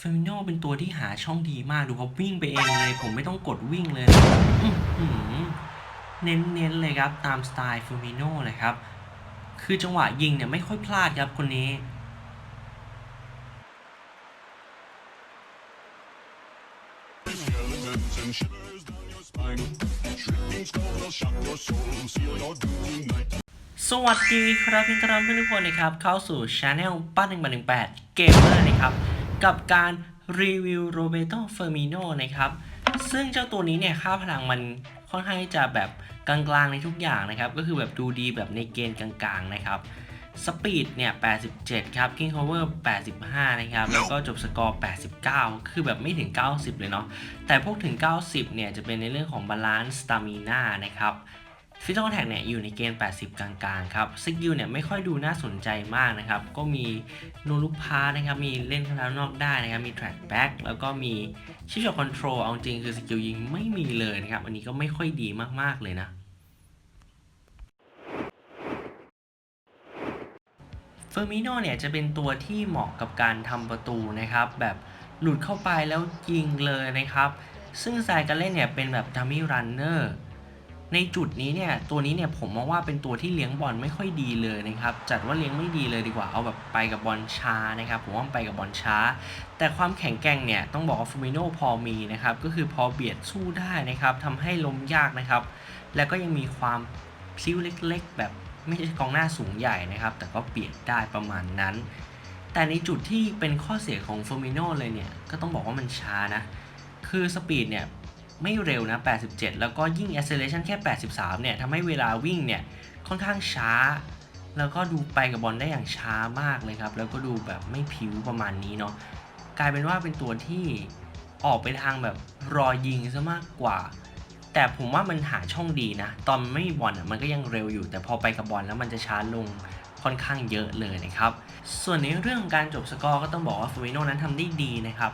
เฟมิโนเป็นตัวที่หาช่องดีมากดูเขาวิ่งไปเองเลย ผมไม่ต้องกดวิ่งเลยเน้นๆเลยครับ ตามสไตล์เฟมิโนเลยครับ คือจังหวะยิงเนี่ยไม่ค่อยพลาดครับคนนี้สวัสดีครับพี่ตรอนเพื่อนทุกคนนะครับ เข้าสู่ช anel ป้าหนึ่งหนึ่งแปดเกมเมอร์นะครับ กับการรีวิวโรเบโตเฟอร์มิโนนะครับซึ่งเจ้าตัวนี้เนี่ยค่าพลังมันค่อนข้างที่จะแบบกลางๆในทุกอย่างนะครับ ก็คือแบบดูดีแบบในเกณฑ์กลางๆนะครับสปีดเนี่ย 87 ครับ King Cover 85 นะครับ แล้วก็จบสกอร์ 89 คือแบบไม่ถึง 90 เลยเนาะ แต่พวกถึง 90 เนี่ย จะเป็นในเรื่องของบาลานซ์สตามิน่านะครับ ฟิสิกอลแท็กเนี่ยอยู่ในเกณฑ์ 80 กลางๆครับสกิลเนี่ยไม่ค่อยดูน่าสนใจมากนะครับ ก็มีโนลูกพานะครับ มีเล่นข้างนอกได้นะครับ มี track back แล้วก็มีชิปช็อตคอนโทรลเอาจริงคือสกิลยิงไม่มีเลยนะครับ อันนี้ก็ไม่ค่อยดีมากๆเลยนะเฟอร์มิโนเนี่ยจะเป็นตัวที่เหมาะกับการทำประตูนะครับ แบบหลุดเข้าไปแล้วยิงเลยนะครับ ซึ่งสไตล์การเล่นเนี่ยเป็นแบบดัมมี่รันเนอร์ ในจุดนี้เนี่ยตัวนี้เนี่ยผมมองว่าเป็นตัวที่เลี้ยงบอลไม่ค่อยดีเลยนะครับจัดว่าเลี้ยงไม่ดีเลยดีกว่าเอาแบบไปกับบอลช้านะครับผมว่าไปกับบอลช้า แต่ความแข็งแกร่งเนี่ยต้องบอกว่าฟูมิโนพอมีนะครับก็คือพอเบียดสู้ได้นะครับทำให้ล้มยากนะครับ แล้วก็ยังมีความพลิ้วเล็ก ๆ แบบไม่ใช่กองหน้าสูงใหญ่นะครับ แต่ก็เบียดได้ประมาณนั้น แต่ในจุดที่เป็นข้อเสียของฟอร์มิโนเลยเนี่ยก็ต้องบอกว่ามันช้านะคือสปีดเนี่ย ไม่เร็วนะ 87 แล้วก็ยิ่ง acceleration แค่ 83 เนี่ยทำให้เวลาวิ่งเนี่ยค่อนข้างช้า แล้วก็ดูไปกับบอลได้อย่างช้ามากเลยครับ แล้วก็ดูแบบไม่ผิวประมาณนี้เนาะกลายเป็นว่าเป็นตัวที่ออกไปทางแบบรอยิงซะมากกว่า แต่ผมว่ามันหาช่องดีนะ ตอนไม่มีบอลอะมันก็ยังเร็วอยู่ แต่พอไปกับบอลแล้วมันจะช้าลงค่อนข้างเยอะเลยนะครับ ส่วนในเรื่องการจบสกอร์ก็ต้องบอกว่าฟูมิโนนั้นทำได้ดีนะครับ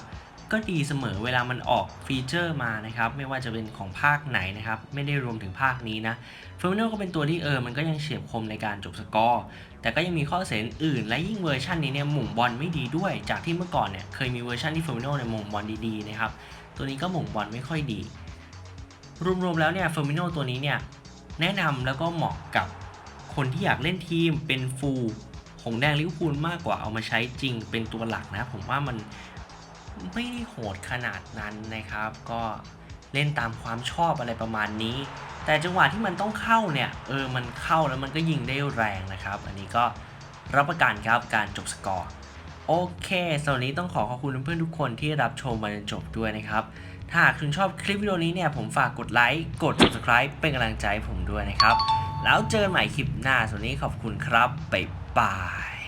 ก็ดีเสมอเวลามันออกฟีเจอร์มานะครับ ไม่ว่าจะเป็นของภาคไหนนะครับ ไม่ได้รวมถึงภาคนี้นะเฟูมิโนก็เป็นตัวที่เออมันก็ยังเฉียบคมในการจบสกอร์แต่ก็ยังมีข้อเสียอื่น และยิ่งเวอร์ชันนี้เนี่ยหม่งบอลไม่ดีด้วย จากที่เมื่อก่อนเนี่ยเคยมีเวอร์ชันที่เฟูมิโนเนี่ยหม่งบอลดีๆนะครับตัวนี้ก็หม่งบอลไม่ค่อยดี รวมๆแล้วเนี่ยเฟอร์มิโนตัวนี้เนี่ยแนะนำแล้วก็เหมาะกับคนที่อยากเล่นทีมเป็นฟูลหงแดงลิเวอร์พูลมากกว่าเอามาใช้จริงเป็นตัวหลักนะ ผมว่ามัน ไม่ได้โหดขนาดนั้นนะครับ ก็เล่นตามความชอบอะไรประมาณนี้ แต่จังหวะที่มันต้องเข้าเนี่ย เออมันเข้าแล้วมันก็ยิงได้แรงนะครับ อันนี้ก็รับประกันครับการจบสกอร์โอเคสำหรับวันนี้ต้องขอขอบคุณเพื่อนๆทุกคนที่รับชมมาจนจบด้วยนะครับ ถ้าหากคุณชอบคลิปวิดีโอนี้เนี่ยผมฝากกดไลค์ กด subscribe เป็นกำลังใจให้ผมด้วยนะครับ แล้วเจอกันใหม่คลิปหน้าสำหรับวันนี้ขอบคุณครับ บ๊ายบาย